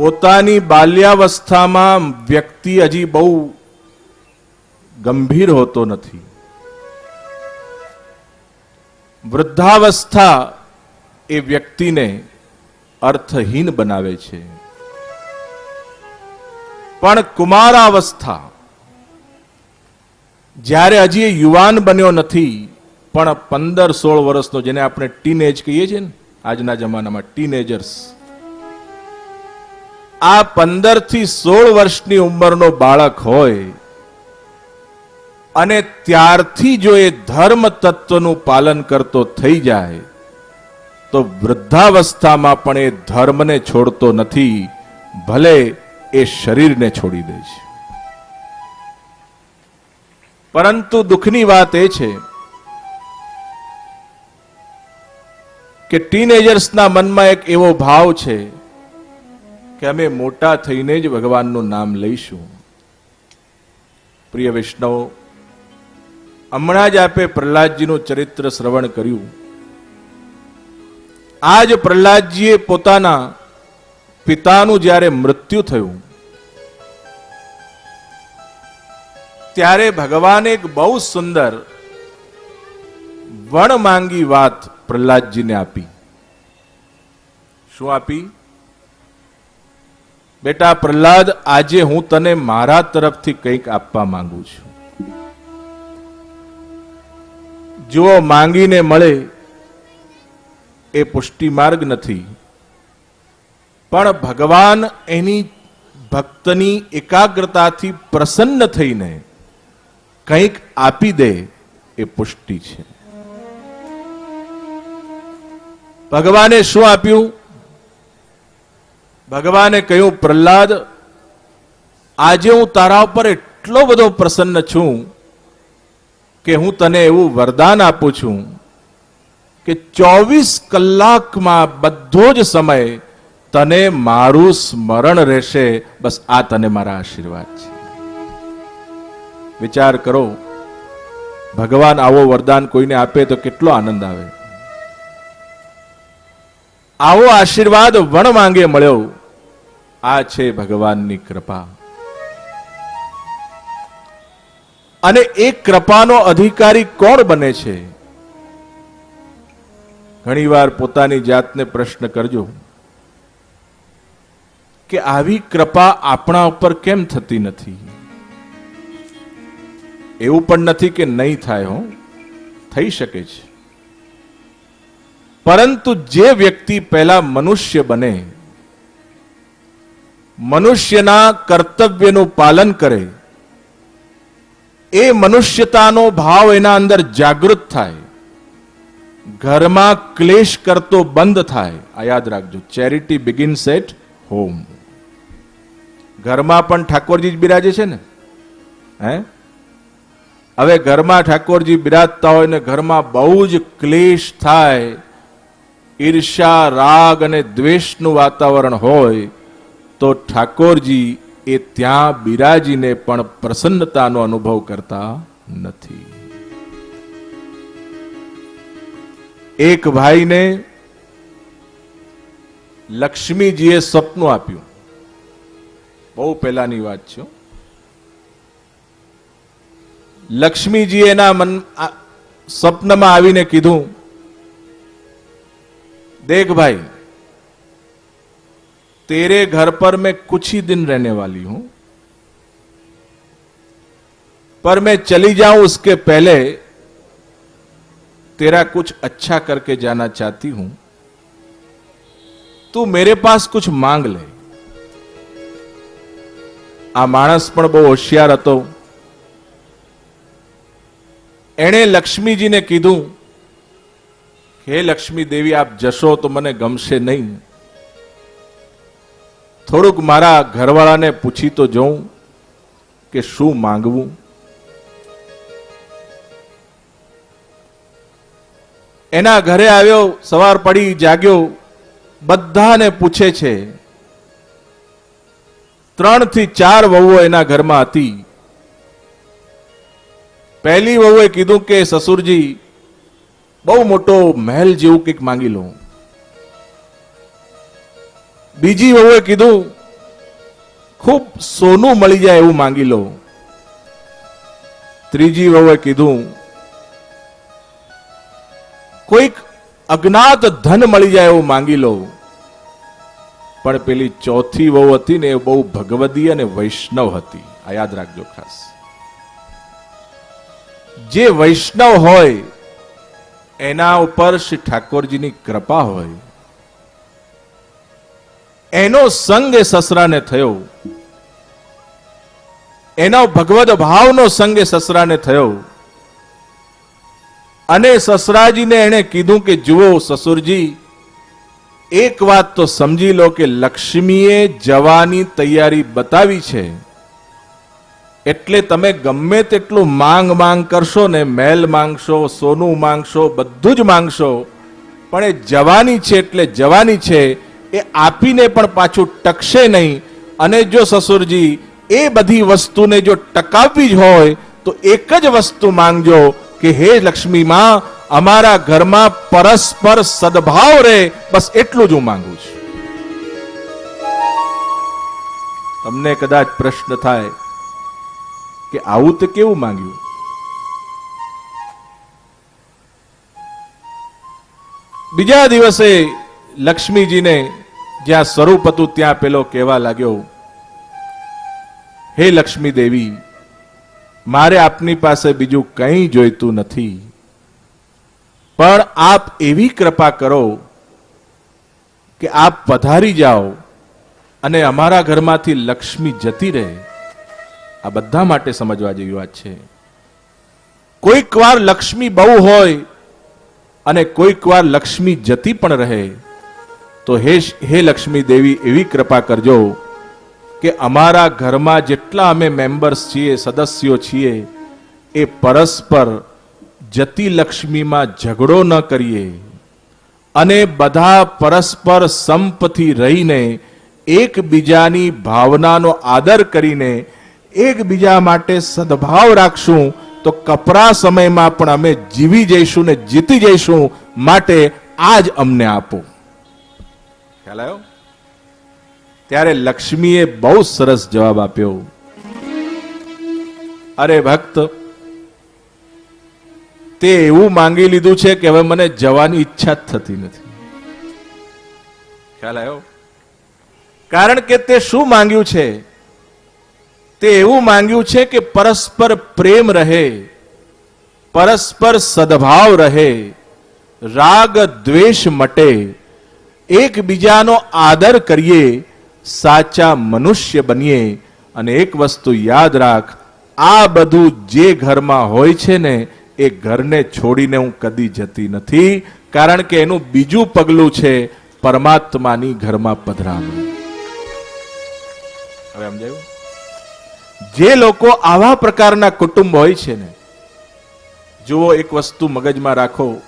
પોતાની બાલ્યાવસ્થામાં વ્યક્તિ હજી બહુ ગંભીર હોતો નથી. વૃદ્ધાવસ્થા એ વ્યક્તિને અર્થહીન બનાવે છે. પણ કુમારાવસ્થા, જ્યારે હજી યુવાન બન્યો નથી, પણ પંદર સોળ વર્ષનો જેને આપણે ટીનેજ કહીએ છીએ ને, આજના જમાનામાં ટીનેજર્સ આ પંદરથી સોળ વર્ષની ઉંમરનો બાળક હોય અને ત્યારથી જો એ ધર્મ તત્વનું પાલન કરતો થઈ જાય, તો વૃદ્ધાવસ્થામાં પણ એ ધર્મને છોડતો નથી, ભલે એ શરીરને છોડી દે છે. પરંતુ દુઃખની વાત એ છે કે ટીનેજર્સના મનમાં એક એવો ભાવ છે કે અમે મોટા થઈને જ ભગવાનનું નામ લઈશું. પ્રિય વૈષ્ણવ, હમણાં જ આપે પ્રહલાદજીનું ચરિત્ર શ્રવણ કર્યું. આજ પ્રહલાદજીએ પોતાના પિતાનું જ્યારે મૃત્યુ થયું, ત્યારે ભગવાને એક બહુ સુંદર વણ માંગી વાત પ્રહલાદજીને આપી. શું આપી? બેટા પ્રહલાદ, આજે હું તને મારા તરફથી કંઈક આપવા માંગુ છું. જો માંગીને મળે એ પુષ્ટિ માર્ગ નથી. પણ ભગવાન એની ભક્તની એકાગ્રતાથી પ્રસન્ન થઈને કંઈક આપી દે એ પુષ્ટિ છે. ભગવાને શું આપ્યું? ભગવાને કહ્યું, પ્રહલાદ, આજે હું તારા ઉપર એટલો બધો પ્રસન્ન છું કે હું તને એવું વરદાન આપું છું કે ચોવીસ કલાકમાં બધો જ સમય તને મારું સ્મરણ રહેશે. બસ આ તને મારા આશીર્વાદ છે. વિચાર કરો, ભગવાન આવો વરદાન કોઈને આપે તો કેટલો આનંદ આવે. આવો આશીર્વાદ વણ માંગે મળ્યો. આ છે ભગવાનની કૃપા. અને એ કૃપાનો અધિકારી કોણ બને છે? ઘણીવાર પોતાની જાતને પ્રશ્ન કરજો કે આવી કૃપા આપણા ઉપર કેમ થતી નથી? એવું પણ નથી કે નહીં થાય હો, થઈ શકે છે. પરંતુ જે વ્યક્તિ પહેલા મનુષ્ય બને મનુષ્યના કર્તવ્યનું પાલન કરે, એ મનુષ્યતાનો ભાવ એના અંદર જાગૃત થાય, ઘરમાં ક્લેશ કરતો બંધ થાય. આ યાદ રાખજો, ચેરિટી બિગિન્સ એટ હોમ ઘરમાં પણ ઠાકોરજી જ બિરાજે છે ને? હે? હવે ઘરમાં ઠાકોરજી બિરાજતા હોય ને ઘરમાં બહુ જ ક્લેશ થાય ઈર્ષા રાગ અને દ્વેષનું વાતાવરણ હોય તો ઠાકોરજી એ ત્યાં બિરાજીને પણ પ્રસન્નતાનો અનુભવ કરતા નથી. એક ભાઈને લક્ષ્મીજીએ સપનું આપ્યું. બહુ પહેલાની વાત છે લક્ષ્મીજી એના મન સપનમાં આવીને કીધું, દેખ ભાઈ तेरे घर पर मैं कुछ ही दिन रहने वाली हूं पर मैं चली जाऊं उसके पहले तेरा कुछ अच्छा करके जाना चाहती हूं तू मेरे पास कुछ मांग ले આ માણસ પણ બહુ હોશિયાર હતો એણે લક્ષ્મીજીને કીધું હે લક્ષ્મી દેવી આપ જશો તો મને ગમશે નહીં થોડુંક મારા ઘરવાળાને પૂછી તો જોઉં કે શું માંગવું. એના ઘરે આવ્યો, સવાર પડી જાગ્યો, બધાને પૂછે છે ત્રણથી ચાર વહુઓ એના ઘરમાં હતી. પહેલી વહુએ કીધું કે, સસુરજી, બહુ મોટો મહેલ જેવું કંઈક માંગી લો બીજી વહુએ કીધું, ખૂબ સોનું મળી જાય એવું માંગી લો. ત્રીજી વહુએ કીધું, કોઈક અજ્ઞાત ધન મળી જાય એવું માંગી લો. પણ પેલી ચોથી વહુ હતી ને એ બહુ ભગવદી અને વૈષ્ણવ હતી. આ યાદ રાખજો ખાસ. જે વૈષ્ણવ હોય, એના ઉપર શ્રી ઠાકોરજીની કૃપા હોય. એનો સંગ એ સસરાને થયો. એનો ભગવદ ભાવનો સંગ એ સસરાને થયો. અને સસરાજીને એણે કીધું કે, જુઓ સસુરજી, એક વાત તો સમજી લો કે લક્ષ્મીએ જવાની તૈયારી બતાવી છે. એટલે તમે ગમે તેટલું માંગ માંગ કરશો ને, મેલ માંગશો, સોનું માંગશો, બધું જ માંગશો, પણ એ જવાની છે એટલે જવાની છે એ આપીને પણ પાછું ટકશે નહીં. અને જો સસુરજી એ બધી વસ્તુને જો ટકાવવી જ હોય, તો એક જ વસ્તુ માંગજો કે, હે લક્ષ્મી માં, અમારા ઘરમાં પરસ્પર સદભાવ રહે. બસ એટલું જ હું માંગુ છું. તમને કદાચ પ્રશ્ન થાય કે, આવું તો કેવું માંગ્યું? બીજા દિવસે લક્ષ્મીજીને જ્યાં સ્વરૂપ હતું, ત્યાં પેલો કહેવા લાગ્યો, હે લક્ષ્મી દેવી, મારે આપની પાસે બીજું કંઈ જોઈતું નથી. પણ આપ એવી કૃપા કરો કે આપ પધારી જાઓ અને અમારા ઘરમાંથી લક્ષ્મી જતી રહે. આ બધા માટે સમજવા જેવી વાત છે. કોઈક વાર લક્ષ્મી બહુ હોય અને કોઈક વાર લક્ષ્મી જતી પણ રહે. તો હે હે લક્ષ્મી દેવી, એવી કૃપા કરજો કે અમારા ઘરમાં જેટલા અમે મેમ્બર્સ છીએ, સદસ્યો છીએ, એ પરસ્પર જતી લક્ષ્મીમાં ઝઘડો ન કરીએ અને બધા પરસ્પર સંપથી રહીને એકબીજાની ભાવનાનો આદર કરીને એકબીજા માટે સદભાવ રાખશું, તો કપરા સમયમાં પણ અમે જીવી જઈશું ને જીતી જઈશું માટે આજ અમને આપો. ખ્યાલ આવ્યો? ત્યારે લક્ષ્મીએ બહુ સરસ જવાબ આપ્યો. અરે ભક્ત, તે એવું માંગી લીધું છે કે હવે મને જવાની ઈચ્છા જ થતી નથી. ખ્યાલ આવ્યો? કારણ કે તે શું માંગ્યું છે? તે એવું માંગ્યું છે કે પરસ્પર પ્રેમ રહે, પરસ્પર સદભાવ રહે, રાગ દ્વેષ મટે એકબીજાનો આદર કરીએ, સાચા મનુષ્ય બનીએ અને એક વસ્તુ યાદ રાખ, આ બધું જે ઘરમાં હોય છે ને, એ ઘરને છોડીને હું કદી જતી નથી, કારણ કે એનું બીજું પગલું છે પરમાત્માની ઘરમાં પધરામણી હવે સમજાયું? જે લોકો આવા પ્રકારના કુટુંબ હોય છે ને, જુઓ એક વસ્તુ મગજમાં રાખો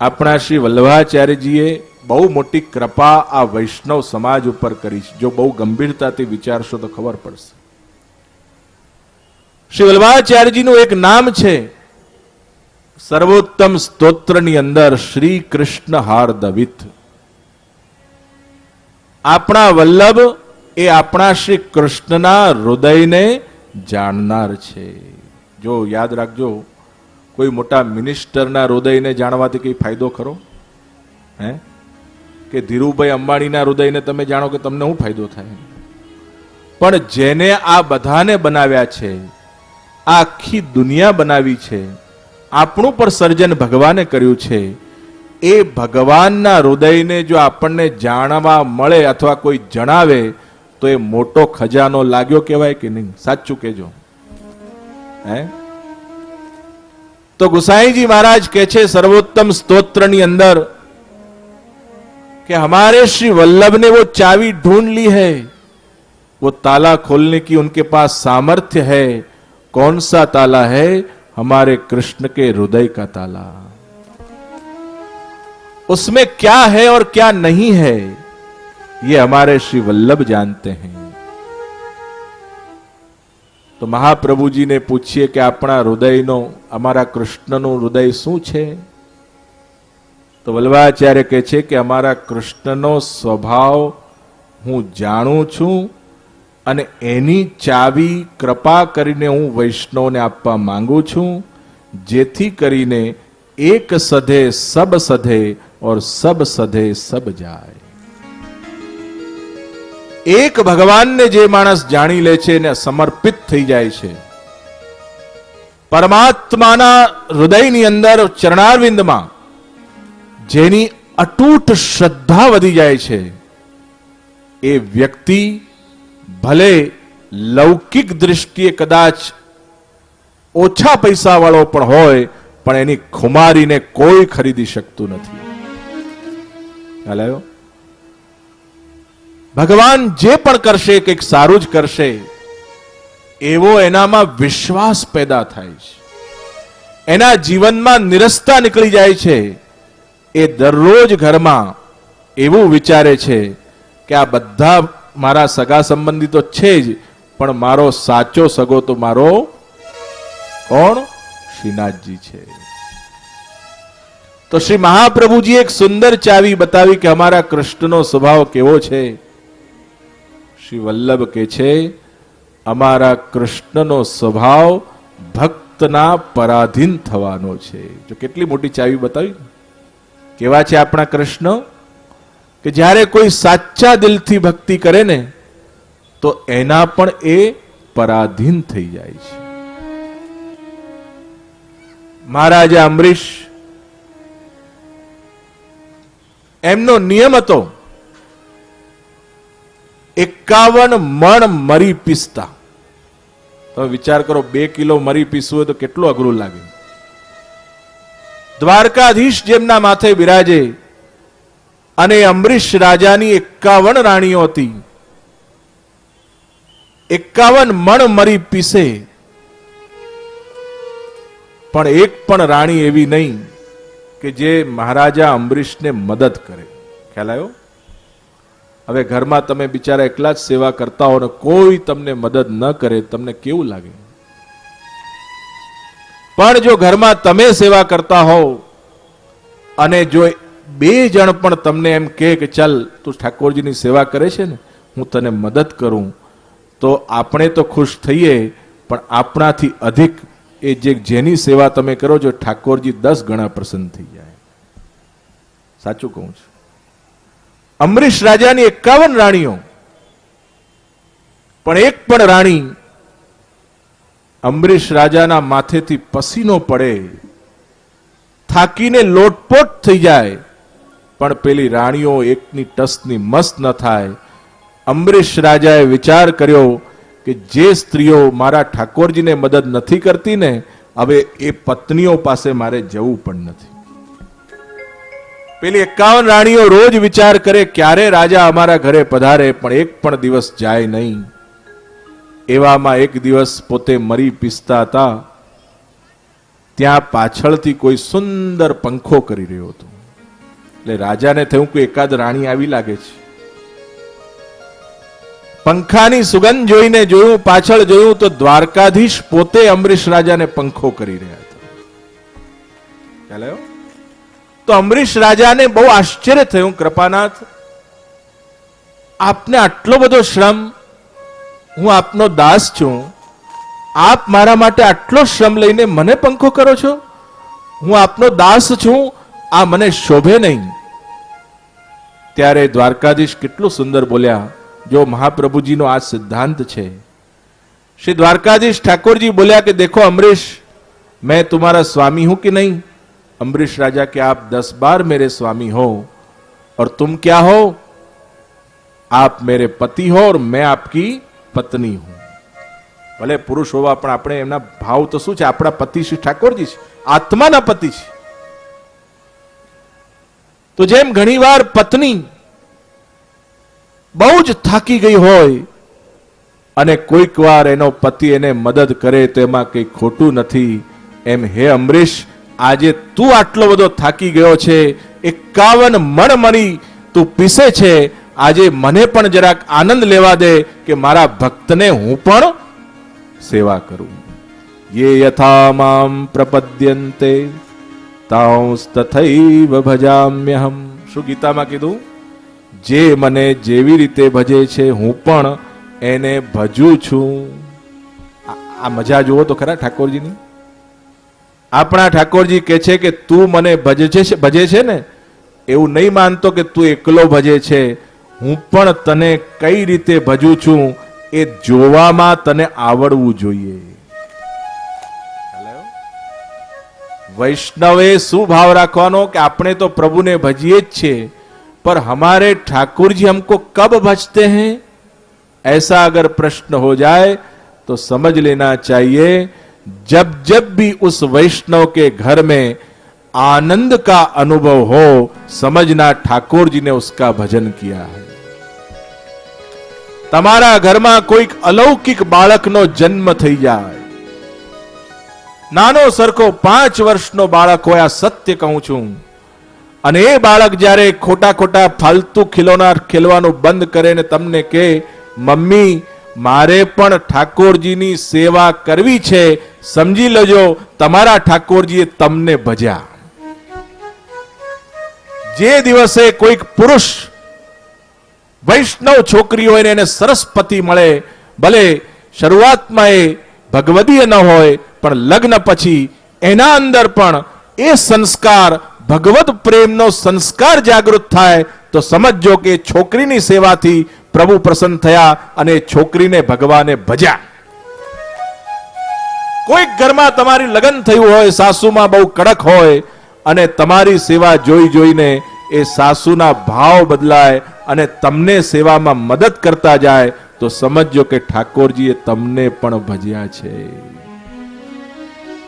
આપણા શ્રી વલ્લભાચાર્યજીએ બહુ મોટી કૃપા આ વૈષ્ણવ સમાજ ઉપર કરી છે. જો બહુ ગંભીરતાથી વિચારશો તો ખબર પડશે. શ્રી વલ્લભાચાર્યજીનું એક નામ છે. સર્વોત્તમ સ્તોત્રની અંદર શ્રી કૃષ્ણ હાર દવિત આપણા વલ્લભ એ આપણા શ્રી કૃષ્ણના હૃદયને જાણનાર છે. જો યાદ રાખજો કોઈ મોટા મિનિસ્ટરના હૃદયને જાણવાથી કંઈ ફાયદો ખરો? હે? કે ધીરુભાઈ અંબાણીના હૃદયને તમે જાણો કે તમને શું ફાયદો થાય? પણ જેને આ બધાને બનાવ્યા છે આ આખી દુનિયા બનાવી છે, આપણું પણ સર્જન ભગવાને કર્યું છે. એ ભગવાનના હૃદયને જો આપણને જાણવા મળે અથવા કોઈ જણાવે, તો એ મોટો ખજાનો લાગ્યો કહેવાય કે નહીં? સાચું કેજો હે? तो गुसाई जी महाराज कहे सर्वोत्तम स्त्रोत्र अंदर कि हमारे श्री वल्लभ ने वो चावी ढूंढ ली है। वो ताला खोलने की उनके पास सामर्थ्य है। कौन सा ताला है? हमारे कृष्ण के हृदय का ताला। उसमें क्या है और क्या नहीं है, ये हमारे श्री वल्लभ जानते हैं। तो महाप्रभु जी ने पूछिए कि अपना हृदय नो અમારા કૃષ્ણનું હૃદય શું છે? તો વલ્લભાચાર્ય કહે છે કે અમારા કૃષ્ણનો સ્વભાવ હું જાણું છું અને એની ચાવી કૃપા કરીને હું વૈષ્ણવને આપવા માંગુ છું, જેથી કરીને એક સધે સબ સધે ઓર સબ સધે સબ જાય. એક ભગવાનને જે માણસ જાણી લે છે ને સમર્પિત થઈ જાય છે પરમાત્માના હૃદયની અંદર ચરણારવિંદમાં જેની અતૂટ શ્રદ્ધા વધી જાય છે, એ વ્યક્તિ ભલે લૌકિક દૃષ્ટિએ કદાચ ઓછા પૈસા વાળો પણ હોય, પણ એની ખુમારીને કોઈ ખરીદી શકતું નથી. ભગવાન જે પણ કરશે, કંઈક સારું જ કરશે એવો એનામાં વિશ્વાસ પેદા થાય છે. એના જીવનમાં નિરસ્તા નીકળી જાય છે. એ દરરોજ ઘરમાં એવું વિચારે છે કે આ બધા મારા સગા સંબંધી છે જ, પણ મારો સાચો સગો તો મારો કોણ? શ્રીનાથજી છે. તો શ્રી મહાપ્રભુજી એક સુંદર ચાવી બતાવી કે અમારા કૃષ્ણનો સ્વભાવ કેવો છે? શ્રી વલ્લભ કે છે અમારા કૃષ્ણનો સ્વભાવ ભક્તના પરાધીન થવાનો છે. જો કેટલી મોટી ચાવી બતાવી? કેવા છે આપણા કૃષ્ણ? કે જ્યારે કોઈ સાચા દિલથી ભક્તિ કરે ને, તો એના પણ એ પરાધીન થઈ જાય છે. મહારાજા અમરીશ, એમનો નિયમ હતો, એકાવન મણ મરી પીસતા. તમે વિચાર કરો, બે કિલો મરી પીસવું હોય તો કેટલું અઘરું લાગે? દ્વારકાધીશ જેમના માથે બિરાજે અને અમરીશ રાજાની એકાવન રાણીઓ હતી. એકાવન મણ મરી પીસે. પણ એક પણ રાણી એવી નહીં કે જે મહારાજા અમરીશને મદદ કરે. ખ્યાલ આવ્યો? હવે ઘરમાં તમે બિચારા એકલા જ સેવા કરતા હો ને કોઈ તમને મદદ ન કરે, તમને કેવું લાગે? પણ જો ઘરમાં તમે સેવા કરતા હોવ અને જો બે જણ પણ તમને એમ કહે કે ચાલ તું ઠાકોરજીની સેવા કરે છે ને, હું તને મદદ કરું, તો આપણે તો ખુશ થઈએ, પણ આપણાથી અધિક એ જે જેની સેવા તમે કરો છો, ઠાકોરજી દસ ગણા પ્રસન્ન થઈ જાય. સાચું કહું છું. અમરીશ રાજાની એકાવન રાણીઓ. પણ એક પણ રાણી અમરીશ રાજાના માથેથી પસીનો પડે, થાકીને લોટપોટ થઈ જાય, પણ પેલી રાણીઓ એકની ટસની મસ્ત ન થાય. અમરીશ રાજાએ વિચાર કર્યો કે જે સ્ત્રીઓ મારા ઠાકોરજીને મદદ નથી કરતી ને, હવે એ પત્નીઓ પાસે મારે જવું પણ નથી. પેલી એકાવન રાણીઓ રોજ વિચાર કરે ક્યારે રાજા અમારા ઘરે પધારે, પણ એક પણ દિવસ જાય નહીં. એવામાં એક દિવસ પોતે મરી પીસતા હતા. ત્યાં પાછળથી કોઈ સુંદર પંખો કરી રહ્યો હતો. એટલે રાજાને થયું કે એકાદ રાણી આવી લાગે છે. પંખાની સુગંધ જોઈને જોયું, પાછળ જોયું તો દ્વારકાધીશ પોતે અમરીશ રાજાને પંખો કરી રહ્યા હતા. ખ્યાલ? તો અમરીશ રાજાને બહુ આશ્ચર્ય થયું, કૃપાનાથ. આપને આટલો બધો શ્રમ, હું આપનો દાસ છું. આપ મારા માટે આટલો શ્રમ લઈને મને પંખો કરો છો? હું આપનો દાસ છું, આ મને શોભે નહીં. ત્યારે દ્વારકાધીશ કેટલું સુંદર બોલ્યા, જો મહાપ્રભુજીનો આ સિદ્ધાંત છે. શ્રી દ્વારકાધીશ ઠાકોરજી બોલ્યા કે, દેખો અમરીશ, મેં તમારા સ્વામી હું કે નહીં? अम्बरीश राजा के आप दस बार मेरे स्वामी हो और तुम क्या हो आप मेरे पति हो और मैं आपकी પત્ની હું ભલે પુરુષ હોવા પણ આપણે એમના ભાવ તો શું છે આપણા પતિ શ્રી ઠાકોરજી છે આત્માના પતિ છે તો જેમ ઘણીવાર પત્ની બહુ જ થાકી ગઈ હોય અને કોઈક વાર એનો પતિ એને મદદ કરે તો એમાં કંઈ ખોટું નથી એમ હે અમરીશ આજે તું આટલો બધો થાકી ગયો છે, એકાવન મણ મણી તું પીસે છે, આજે મને પણ જરાક આનંદ લેવા દે કે મારા ભક્તને હું પણ સેવા કરું. યે યથા મામ પ્રપદ્યંતે તાંસ્તથૈવ ભજામ્યહમ. શું ગીતામાં કીધું? જે મને જેવી રીતે ભજે છે, હું પણ એને ભજું છું. આ મજા જુઓ તો ખરા ઠાકોરજીની? આપણા ઠાકોરજી કે છે કે તું મને ભજે છે ભજે છે ને એવું નહીં માનતો કે તું એકલો ભજે છે હું પણ તને કઈ રીતે ભજું છું એ જોવામાં તને આવડવું જોઈએ વૈષ્ણવે શું ભાવ રાખવાનો કે આપણે તો પ્રભુને ભજીએ જ છીએ पर हमारे ठाकुर जी हमको कब भजते हैं ऐसा अगर प्रश्न हो जाए तो समझ लेना चाहिए जब जब भी उस वैष्णव के घर में आनंद का अनुभव हो समझना ठाकुर जी ने उसका भजन किया है તમારા ઘરમાં કોઈક અલૌકિક બાળકનો જન્મ થઈ જાય નાનો સરખો પાંચ વર્ષનો બાળક હોય આ સત્ય કહું છું અને એ બાળક જ્યારે ખોટા ખોટા ફાલતુ ખીલોના ખેલવાનું બંધ કરે ને તમને કે મમ્મી મારે પણ ઠાકોરજીની સેવા કરવી છે સમજી લેજો, તમારા ઠાકોરજીએ તમને ભજ્યા. જે દિવસે કોઈક પુરુષ વૈષ્ણવ છોકરી હોય ને એને સરસ પતિ મળે, ભલે શરૂઆતમાં એ ભગવદીય ન હોય, પણ લગ્ન પછી એના અંદર પણ એ સંસ્કાર, ભગવત પ્રેમનો સંસ્કાર જાગૃત થાય, તો સમજજો કે છોકરીની સેવાથી પ્રભુ પ્રસન્ન થયા અને છોકરીને ભગવાને ભજ્યા. કોઈક ઘરમાં તમારી લગ્ન થયું હોય, સાસુમાં બહુ કડક હોય અને તમારી સેવા જોઈ જોઈને એ સાસુના ભાવ બદલાય અને તમને સેવામાં મદદ કરતા જાય, તો સમજજો કે ઠાકોરજીએ તમને પણ ભજ્યા છે.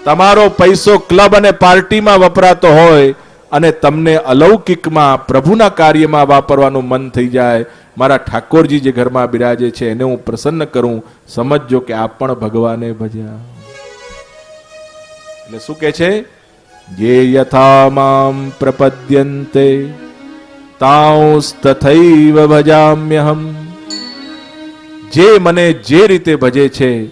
તમારો પૈસો ક્લબ અને પાર્ટીમાં વપરાતો હોય અને તમને અલૌકિકમાં પ્રભુના કાર્યમાં વાપરવાનું મન થઈ જાય, મારા ઠાકોરજી જે ઘરમાં બિરાજે છે, એને હું પ્રસન્ન કરું, સમજજો કે આ પણ ભગવાને ભજ્યા. એટલે શું કે છે? જે યથા પ્રપદ્યંતે તાંસ્તથૈવ ભજામ્યહમ. જે મને જે રીતે ભજે છે,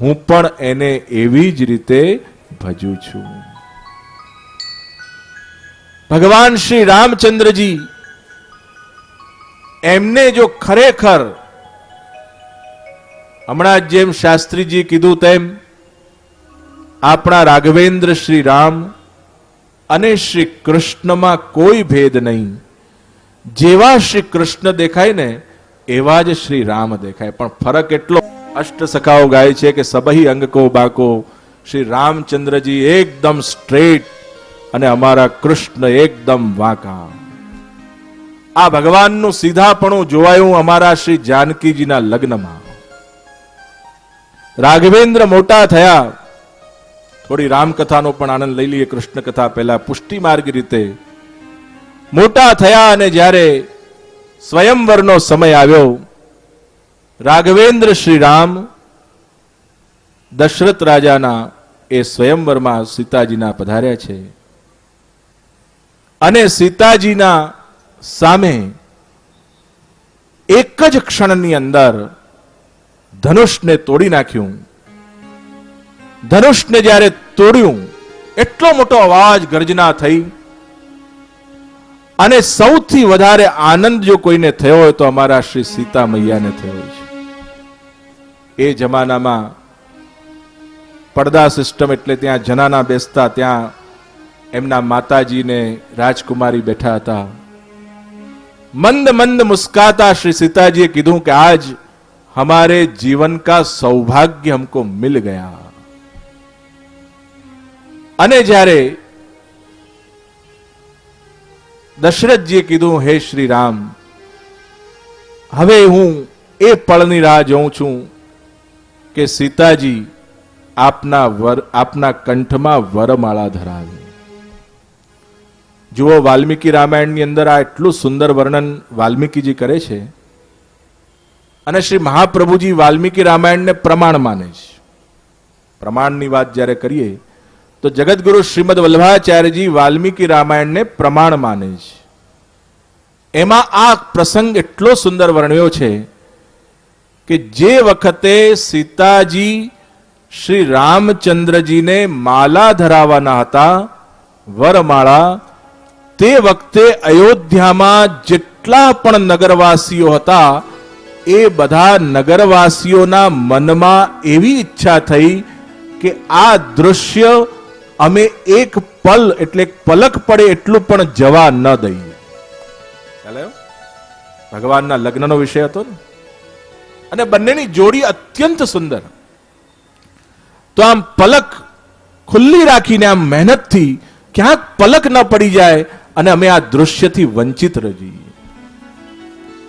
હું પણ એને એવી જ રીતે ભજું છું. ભગવાન શ્રી રામચંદ્રજી, એમને જો ખરેખર, હમણાં જેમ શાસ્ત્રીજી કીધું તેમ આપણા રાઘવેન્દ્ર શ્રી રામ અને શ્રી કૃષ્ણમાં કોઈ ભેદ નહીં. જેવા શ્રી કૃષ્ણ દેખાય ને, એવા જ શ્રી રામ દેખાય. પણ ફરક એટલો અષ્ટ સખાઓ ગાય છે કે સબહી અંગ કો બાકો. શ્રી રામચંદ્રજી એકદમ સ્ટ્રેટ અને અમારા કૃષ્ણ એકદમ વાંકા. આ ભગવાનનું સીધાપણું જોવાયું અમારા શ્રી જાનકીજીના લગ્નમાં. રાઘવેન્દ્ર મોટા થયા. થોડી રામકથાનો પણ આનંદ લઈ લઈએ કૃષ્ણ કથા પહેલા. પુષ્ટિ માર્ગ રીતે મોટા થયા અને જ્યારે સ્વયંવરનો સમય આવ્યો, રાઘવેન્દ્ર શ્રી રામ દશરથ રાજાના એ સ્વયંવરમાં સીતાજીના પધાર્યા છે. અને સીતાજીના સામે એક જ ક્ષણની અંદર ધનુષને તોડી નાખ્યું. ધનુષને જ્યારે તોડ્યું, એટલો મોટો અવાજ ગર્જના થઈ. અને સૌથી વધારે આનંદ જો કોઈને થયો હોય તો અમારા શ્રી સીતા મૈયાને થયો છે. એ જમાનામાં પડદા સિસ્ટમ એટલે ત્યાં જનાના બેસતા, ત્યાં એમના માતાજીને રાજકુમારી બેઠા હતા. મંદ મંદ મુસ્કાતા શ્રી સીતાજીએ કીધું કે આજ હમારે જીવન કા સૌભાગ્ય હમકો મિલ ગયા. અને જ્યારે દશરથજીએ કીધું, હે શ્રી રામ હવે હું એ પળની રાહ જોઉં છું કે સીતાજી આપના વર, આપના કંઠમાં વરમાળા ધરાવે. જુઓ, વાલ્મીકી રામાયણની અંદર આ એટલું સુંદર વર્ણન વાલ્મીકીજી કરે છે અને શ્રી મહાપ્રભુજી વાલ્મીકી રામાયણને પ્રમાણ માને છે. પ્રમાણની વાત જ્યારે કરીએ તો જગતગુરુ શ્રીમદ વલ્લભાચાર્યજી વાલ્મીકી રામાયણને પ્રમાણ માને છે. એમાં આ પ્રસંગ એટલો સુંદર વર્ણ્યો છે કે જે વખતે સીતાજી શ્રી રામચંદ્રજીને માલા ધરાવવાના હતા, વરમાળા, તે વખતે અયોધ્યામાં જેટલા પણ નગરવાસીઓ હતા, એ બધા નગરવાસીઓના મનમાં એવી ઈચ્છા થઈ કે આ દૃશ્ય અમે એક પલ, એટલે પલક પડે એટલું પણ જવા ન દઈએ. ખ્યાલ? ભગવાનના લગ્નનો વિષય હતો ને? અને બંનેની જોડી અત્યંત સુંદર. તો આમ પલક ખુલ્લી રાખીને આમ મહેનતથી ક્યાંક પલક ન પડી જાય અને અમે આ દૃશ્યથી વંચિત રહી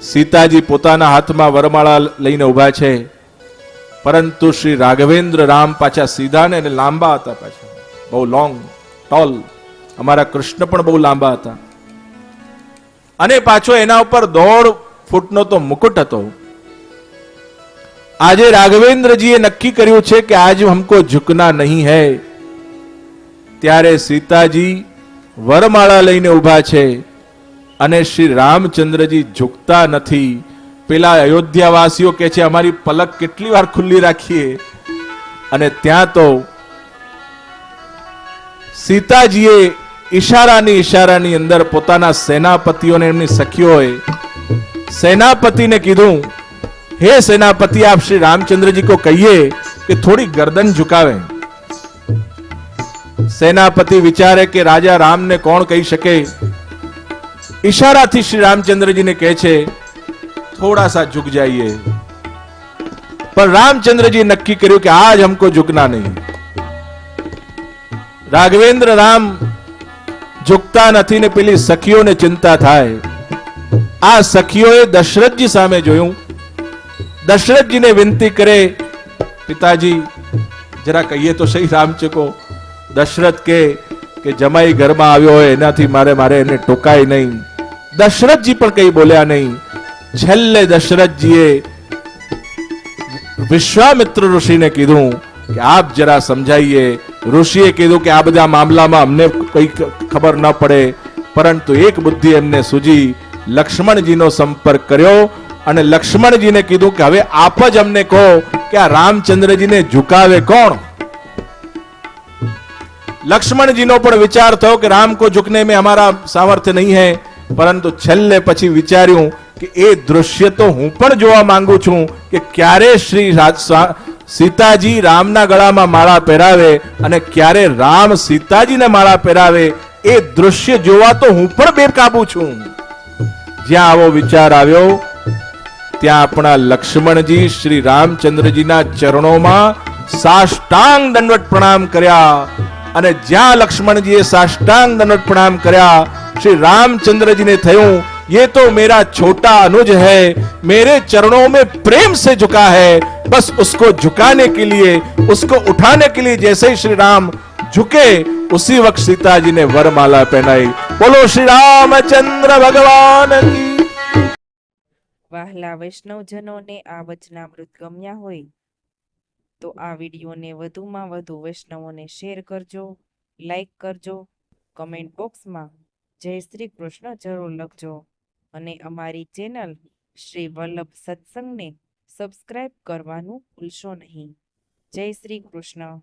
સીતાજી પોતાના હાથમાં વરમાળા લઈને ઊભા છે. પરંતુ શ્રી રાઘવેન્દ્ર રામ પાછા સીધા ને લાંબા હતા પાછા. બહુ લોંગ ટોલ અમારા કૃષ્ણ પણ બહુ લાંબા હતા. અને પાછો એના ઉપર દોઢ ફૂટનો તો મુકુટ હતો. આજે રાઘવેન્દ્રજીએ નક્કી કર્યું છે કે આજ હમકો ઝુકના નહીં હૈ. ત્યારે સીતાજી વરમાળા લઈને ઊભા છે અને શ્રી રામચંદ્રજી ઝુકતા નથી. પેલા અયોધ્યાવાસીઓ કે છે, અમારી પલક કેટલી વાર ખુલ્લી રાખીએ? અને ત્યાં તો સીતાજીએ ઈશારાની ઈશારાની અંદર પોતાના સેનાપતિઓને એમની સખીઓએ સેનાપતિને કીધું, હે સેનાપતિ, આપ શ્રી રામચંદ્રજી કો કહીએ કે થોડી ગરદન ઝુકાવે. સેનાપતિ વિચારે કે રાજા રામને કોણ કહી શકે? ઈશારાથી શ્રી રામચંદ્રજીને કહે છે, થોડા સા ઝુક જાઈએ. પણ રામચંદ્રજી નક્કી કર્યું કે આજ હમકો ઝુકના નહીં. રાઘવેન્દ્ર રામ ઝુકતા નથી ને પેલી સખીઓને ચિંતા થાય. આ સખીઓએ દશરથજી સામે જોયું. દશરથજીને વિનંતી કરે, પિતાજી, જરા કહીએ તો સહી રામચકો. દશરથ કે કે જમાઈ ઘરમાં આવ્યો હોય, એનાથી મારે મારે એને ટોકાય નહીં. દશરથજી પણ કઈ બોલ્યા નહીં. છેલ્લે દશરથજીએ વિશ્વામિત્ર ઋષિને કીધું કે આપ જરા સમજાઈએ. ઋષિએ કીધું કે આ બધા મામલામાં અમને કંઈ ખબર ન પડે. પરંતુ એક બુદ્ધિ એમને સૂજી, લક્ષ્મણજીનો સંપર્ક કર્યો અને લક્ષ્મણજીને કીધું કે હવે આપ જ અમને કહો કે આ રામચંદ્રજીને ઝુકાવે કોણ? લક્ષ્મણજીનો પણ વિચાર થયો કે રામ કો ઝુકને મેં અમારા સામર્થ્ય નહીં હે. પરંતુ છેલ્લે પછી વિચાર્યું કે એ દૃશ્ય તો હું પણ જોવા માંગુ છું કે ક્યારે શ્રી સીતાજી રામના ગળામાં માળા પહેરાવે અને ક્યારે રામ સીતાજીને માળા પહેરાવે એ દૃશ્ય જોવા તો હું પણ બેકાબુ છું. જ્યાં આવો વિચાર આવ્યો, ત્યાં આપણા લક્ષ્મણજી શ્રી રામચંદ્રજીના ચરણોમાં સાષ્ટાંગ દંડવટ પ્રણામ કર્યા અને જ્યાં લક્ષ્મણજીએ સાષ્ટાંગ દંડવટ પ્રણામ કર્યા, શ્રી રામચંદ્રજીને થયું ये तो मेरा छोटा अनुज है मेरे चरणों में प्रेम से झुका है बस उसको झुकाने के लिए उसको उठाने के लिए जैसे ही श्री राम झुके उसी वक्त सीता जी ने वरमाला पहनाई बोलो श्री रामचंद्र भगवान की વહાલા વૈષ્ણવજનોને આ વચનામૃત ગમ્યા હોય તો આ વિડીયોને વધુમાં વધુ વૈષ્ણવોને શેર કરજો લાઈક કરજો કમેન્ટ બોક્સમાં જય શ્રી કૃષ્ણ જરૂર લખજો અને અમારી ચેનલ શ્રી વલ્લભ સત્સંગને સબસ્ક્રાઇબ કરવાનું ભૂલશો નહીં. જય શ્રી કૃષ્ણ.